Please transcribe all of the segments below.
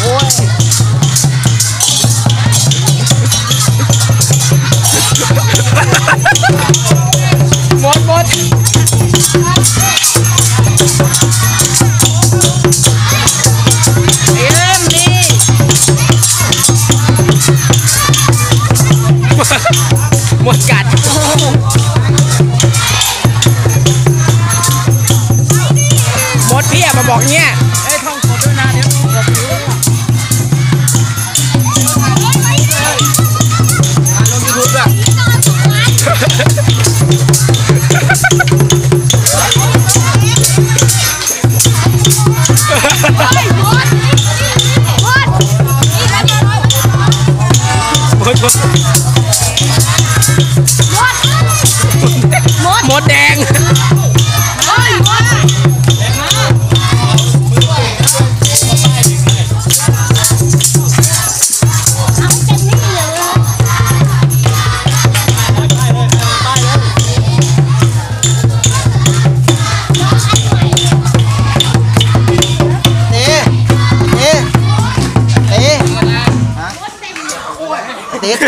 โอ้ยห บอกเนี่ย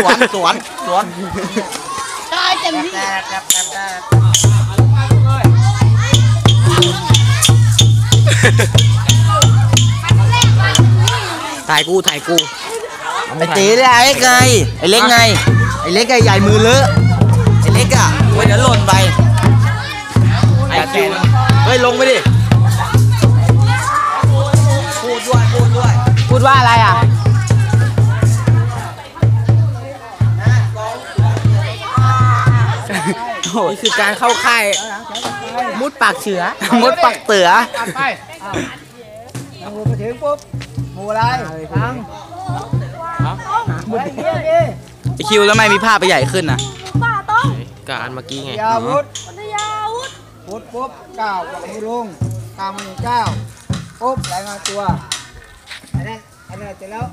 สวนสวนสวนแป๊บแป๊บแป๊บแป๊บแป๊บถ่ายกูถ่ายกูไอ้เต๋เนี่ยไอ้เล็กไงไอ้เล็กไงไอ้เล็กไงใหญ่มือเลอะไอ้เล็กอะเว้ยเดี๋ยวหล่นไปไอ้คิวเฮ้ยลงไปดิพูดด้วยพูดด้วยพูดว่าอะไรอะ นี่คือการเข้าค่าย มุดปากเสือ มุดปักเตือไปมือมาถึงปุ๊บหมูอะไรทั้งหมดเดียวดิไอคิวแล้วไมมีภาพไปใหญ่ขึ้นนะป่าต้องการเมื่อกี้ไงยาวุธพัยาวุธปุ๊บปุ๊บเก้ากับมือลงตามมือเก้าปุ๊บรายงาตัวอันนั้นอันนั้นเสร็จแล้ว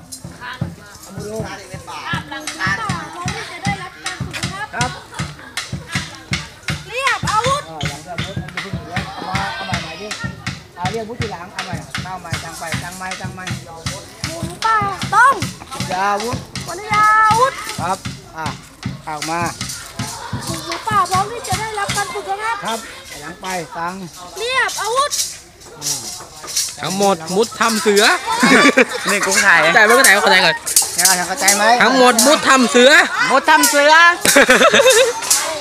เอามือลงป่าพร้อมที่ เอาเรียกพุทธทีหลังเอาใหม่เอาใหม่จังไปจังไม่จังไม่หมุนป่าต้องยาวุธพัทยาวุธครับอะออกมาหมูป่าพร้อมที่จะได้รับการฝึกครับครับหลังไปตังเรียบอาวุธทั้งหมดมุดทำเสือนี่กุ้งถ่ายแต่ไม่เข้าใจเข้าใจก่อนเนี่ยเข้าใจไหมทั้งหมดมุดทำเสือมดทำเสือ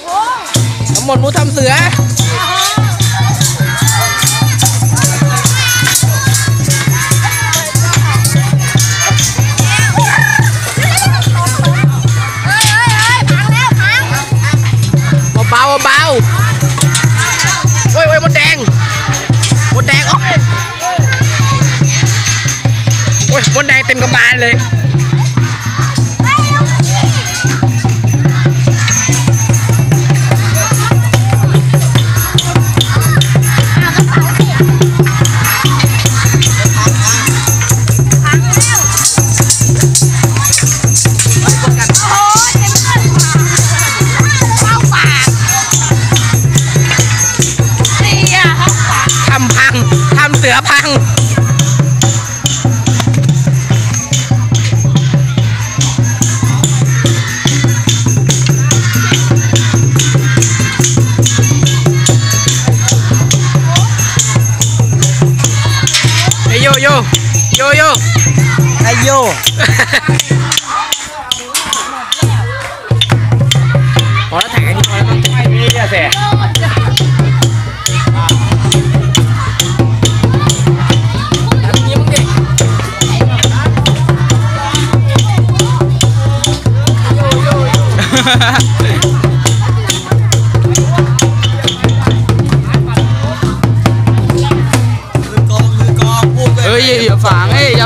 โอ้ทั้งหมดมุดทำเสือ เฮ้ยโยโยโยโยไอโยพอแ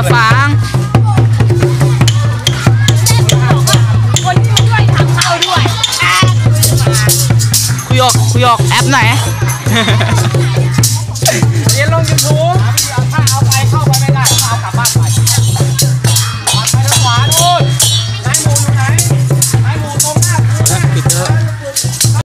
จะฟังคนช่วยทำเข้าด้วยคุยออกคุยออกแอปไหน